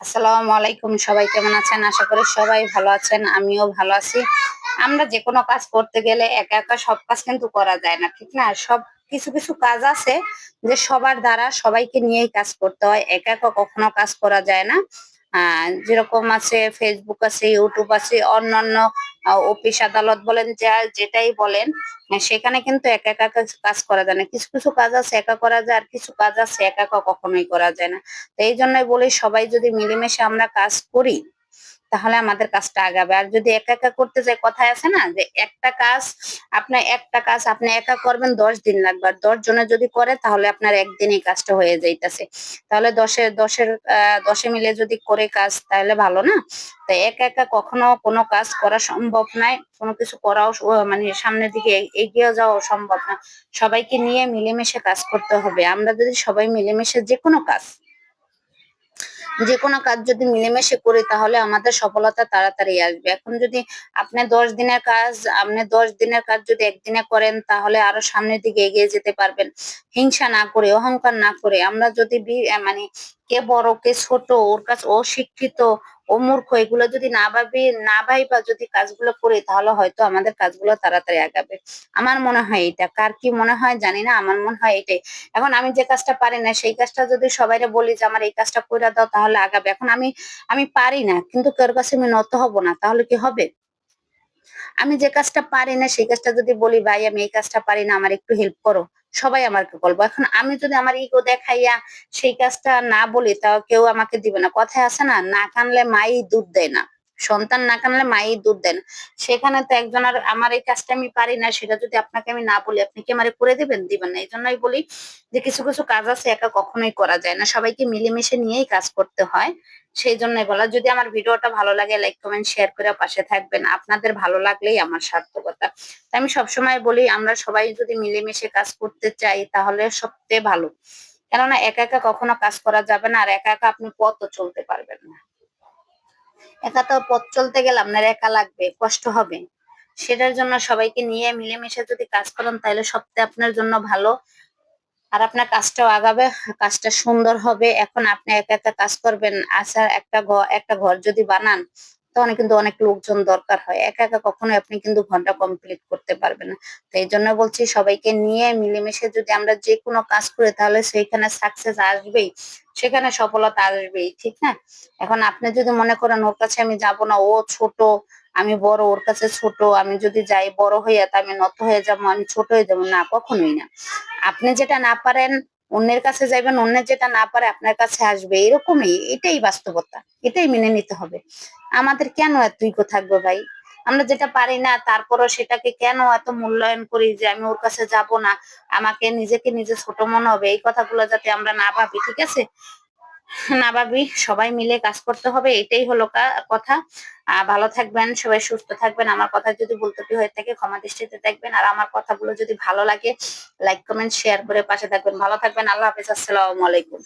আসসালামু আলাইকুম, সবাই কেমন আছেন? আশা করি সবাই ভালো আছেন, আমিও ভালো আছি। আমরা যে কোনো কাজ করতে গেলে একা একা সব কাজ কিন্তু করা যায় না, ঠিক না? সব কিছু কিছু কাজ আছে যে সবার দ্বারা সবাইকে নিয়েই কাজ করতে হয়, একা একা কখনো কাজ করা যায় না। যেরকম আছে ফেসবুক আছে ইউটিউব আছে, অন্যান্য অফিস আদালত বলেন, যা যেটাই বলেন সেখানে কিন্তু একা একা কাজ করা যায় না। কিছু কিছু কাজ আছে, একা করা যায়, আর কিছু কাজ আছে, একা একা কখনোই করা যায় না। তো এই জন্যই বলি, সবাই যদি মিলেমিশে আমরা কাজ করি তাহলে আমাদের কাজটা আগাবে। আর যদি একা একা করতে যাই, কথায় আছে না যে একটা কাজ, আপনার একটা কাজ আপনি একা করবেন, দশ দিন লাগবে। আর দশ জনে যদি করে, তাহলে আপনার একদিনই কাজটা হয়ে যাইতেছে। তাহলে দশের দশের দশে মিলে যদি করে কাজ, তাহলে ভালো না? তো একা একা কখনো কোনো কাজ করা সম্ভব নয় কোনো কিছু করাও মানে সামনের দিকে এগিয়ে যাওয়া সম্ভব না। সবাইকে নিয়ে মিলেমিশে কাজ করতে হবে। আমরা যদি সবাই মিলেমিশে যে কোনো কাজ যে কোনো কাজ যদি মিলেমিশে করি, তাহলে আমাদের সফলতা তাড়াতাড়ি আসবে। এখন যদি আপনি দশ দিনের কাজ, আপনি দশ দিনের কাজ যদি একদিনে করেন, তাহলে আরও সামনের দিকে এগিয়ে যেতে পারবেন। হিংসা না করে, অহংকার না করে। আমরা যদি মানে কে বড়, কে ছোট, ওর কাছে অশিক্ষিত, ও মূর্খ, এগুলো যদি না ভাবি, না ভাইবা যদি কাজগুলো করি, তাহলে হয়তো আমাদের কাজগুলো তাড়াতাড়ি আগাবে। আমার মনে হয় এটা। কার কি মনে হয় জানি না, আমার মনে হয় এটাই। এখন আমি যে কাজটা পারি না, সেই কাজটা যদি সবাইরে বলি যে, আমার এই কাজটা করে দাও, তাহলে আগাবে। এখন আমি আমি পারি না, কিন্তু কার কাছে আমি নত হব না, তাহলে কি হবে? আমি যে কাজটা পারি না, সেই কাজটা যদি বলি, ভাই, আমি এই কাজটা পারি না, আমার একটু হেল্প করো। সবাই আমাকে বলব। এখন আমি যদি আমার ইগো দেখাইয়া সেই কাজটা না বলি, তাও কেউ আমাকে দিবে না। কথায় আছে না না কানলে মাই দুধ দেয় না। সন্তান না কানলে মাই দুধ দেন। সেখানে তো একজন আর আমার এই কাজটা আমি পারি না, সেটা যদি আপনাকে আমি না বলি, আপনি কি আমারে করে দিবেন? দিবেন না। এই জন্যই বলি যে কিছু কিছু কাজ আছে একা কখনোই করা যায় না। সবাইকে মিলেমিশে নিয়েই কাজ করতে হয়। সেই জন্যই বলা, যদি আমার ভিডিওটা ভালো লাগে লাইক কমেন্ট শেয়ার করে পাশে থাকবেন। আপনাদের ভালো লাগলেই আমার সার্থকতা। তাই আমি সবসময় বলি, আমরা সবাই যদি মিলেমিশে কাজ করতে চাই, তাহলে সবচেয়ে ভালো। কেননা একা একা কখনো কাজ করা যাবে না, আর একা একা আপনি পথও চলতে পারবেন না। একা তো পথ চলতে গেলাম আপনার একা লাগবে, কষ্ট হবে। সেটার জন্য সবাইকে নিয়ে মিলেমিশে যদি কাজ করেন, তাহলে সবচেয়ে আপনার জন্য ভালো। আর আপনার কাজটাও আগাবে, কাজটা সুন্দর হবে। এখন আপনি একা একা কাজ করবেন আসার একটা ঘর একটা ঘর যদি বানান তখন কিন্তু অনেক লোকজন দরকার হয়। একা একা কখনোই আপনি কিন্তু ঘণ্টা কমপ্লিট করতে পারবেন না। তো এই জন্য বলছি সবাইকে নিয়ে মিলেমিশে যদি আমরা যে কোনো কাজ করি তাহলে সেইখানে সাকসেস আসবেই। সেখানে সফলতা আসবেই, ঠিক না? এখন আপনি যদি মনে করেন ওর কাছে আমি যাব না, ও ছোট, আমি বড়, ওর কাছে ছোট, আমি যদি যাই বড় হইয়া তা আমি নত হয়ে যাব, আমি ছোট হয়ে যাব, না, কখনোই না। আপনি যেটা না পারেন অন্যের কাছে যাইবেন, অন্যের যেটা না পারে আপনার কাছে আসবে। এরকমই, এটাই বাস্তবতা। এটাই মেনে নিতে হবে। আমাদের কেন এত ইগো থাকবে ভাই? আমরা যেটা পারি না, তারপরও সেটাকে কেন এত মূল্যায়ন করি যে আমি ওর কাছে যাব না? আমাকে নিজেকে নিজে ছোট মনে হবে। এই কথাগুলো যাতে আমরা না ভাবি, ঠিক আছে? না ভাবি, সবাই মিলে কাজ করতে হবে, এটাই হলো কথা। ভালো থাকবেন, সবাই সুস্থ থাকবেন। আমার কথা যদি বলতে হয়ে থাকে, ক্ষমা দৃষ্টিতে দেখবেন। আর আমার কথাগুলো যদি ভালো লাগে লাইক কমেন্ট শেয়ার করে পাশে থাকবেন। ভালো থাকবেন, আল্লাহ হাফিজ, আসসালামু আলাইকুম।